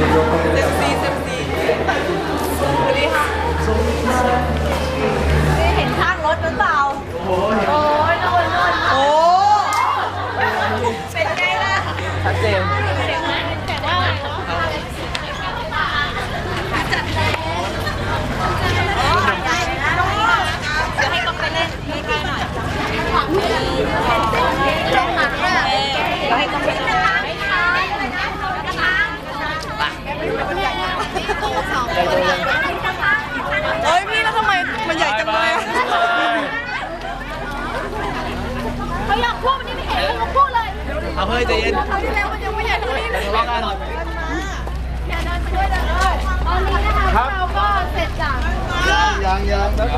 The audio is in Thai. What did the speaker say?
เซมซีเซมซีสวัสดีค่ะนี่เห็นข้างรถหรือเปล่า โอ้ยโอ้ยโน่นโน่นโอ้ เป็นไงล่ะ ชัดเจน เดี๋ยวให้ต้องไปเล่นใกล้ๆหน่อยลองหักเลยเดี๋ยวให้ต้องไปเล่น เฮ้ยพี่แล้วทำไมมันใหญ่จังเลยอะเขาอยากพูดวันนี้ไม่เห็นเขาพูดเลยเอาเฮ้ยใจเย็นเขาที่แล้วมันยังไม่ใหญ่เท่านี้เลย ทะเลาะกันอย่าเดินไปด้วยเลยตอนนี้นะคะเราก็เสร็จจาก ยังยังแล้ว